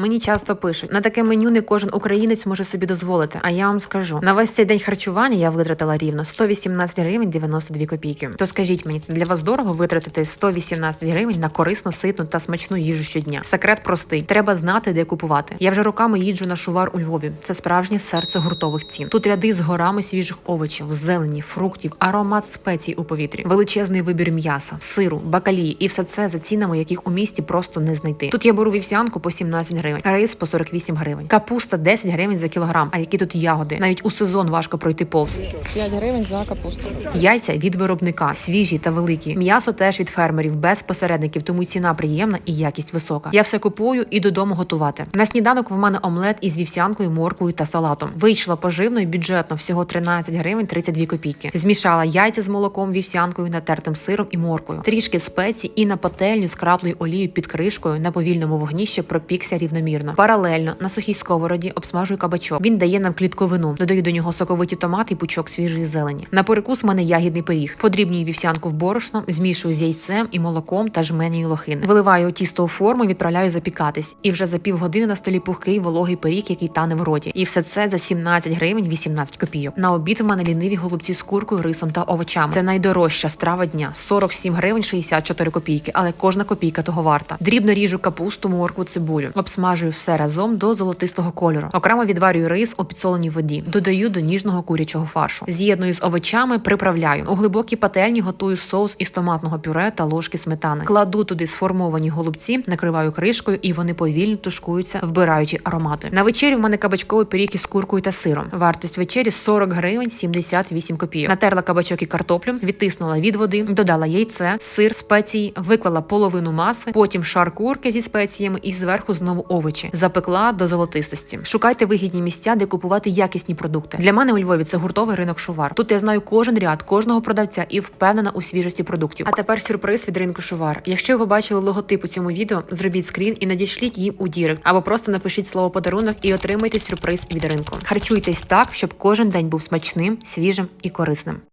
Мені часто пишуть, на таке меню не кожен українець може собі дозволити. А я вам скажу, на весь цей день харчування я витратила рівно 118 гривень 92 копійки. То скажіть мені, це для вас дорого витратити 118 гривень на корисну, ситну та смачну їжу щодня. Секрет простий: треба знати, де купувати. Я вже роками їджу на шувар у Львові. Це справжнє серце гуртових цін. Тут ряди з горами свіжих овочів, зелені, фруктів, аромат спецій у повітрі, величезний вибір м'яса, сиру, бакалії, і все це за цінами, яких у місті просто не знайти. Тут я беру вівсянку по 17 гривень, рис по 48 гривень, капуста 10 гривень за кілограм. А які тут ягоди? Навіть у сезон важко пройти повз. 5 гривень за капусту. Яйця від виробника, свіжі та великі. М'ясо теж від фермерів, без посередників, тому ціна приємна і якість висока. Я все купую і додому готувати. На сніданок в мене омлет із вівсянкою, морквою та салатом. Вийшло поживно і бюджетно, всього 13 гривень 32 копійки. Змішала яйця з молоком, вівсянкою, натертим сиром і моркою, трішки спецій і на пательню з краплею олії під кришкою на повільному вогні, щоб пропікся рівномірно. Паралельно на сухій сковороді обсмажую кабачок. Він дає нам клітковину. Додаю до нього соковиті томати і пучок свіжої зелені. На перекус в мене ягідний пиріг. Подрібнюю вівсянку в борошно, змішую з яйцем і молоком та жменію лохини. Виливаю тісто у форму, і відправляю запікатись. І вже за півгодини на столі пухкий вологий пиріг, який тане в роті. І все це за 17 гривень 18 копійок. На обід в мене ліниві голубці з куркою, рисом та овочами. Це найдорожча страва дня 47 гривень 64 копійки, але кожна копійка того варта. Дрібно ріжу капусту, моркву, цибулю. Обсмажую все разом до золотистого кольору. Окремо відварюю рис у підсоленій воді. Додаю до ніжного курячого фаршу. З'єдную з овочами, приправляю. У глибокій пательні готую соус із томатного пюре та ложки сметани. Кладу туди сформовані голубці, накриваю кришкою, і вони повільно тушкуються, вбираючи аромати. На вечерю в мене кабачковий пиріг із куркою та сиром. Вартість вечері 40 гривень 78 копійок. Натерла кабачок і картоплю, відтиснула від води, додала яйце, сир, спеції, виклала половину маси, потім шар курки зі спеціями і зверху знову овочі. Запекла до золотистості. Шукайте вигідні місця, де купувати якісні продукти. Для мене у Львові це гуртовий ринок Шувар. Тут я знаю кожен ряд, кожного продавця і впевнена у свіжості продуктів. А тепер сюрприз від ринку Шувар. Якщо ви бачили логотип у цьому відео, зробіть скрін і надішліть їм у дірект, або просто напишіть слово подарунок і отримайте сюрприз від ринку. Харчуйтесь так, щоб кожен день був смачним, свіжим і корисним.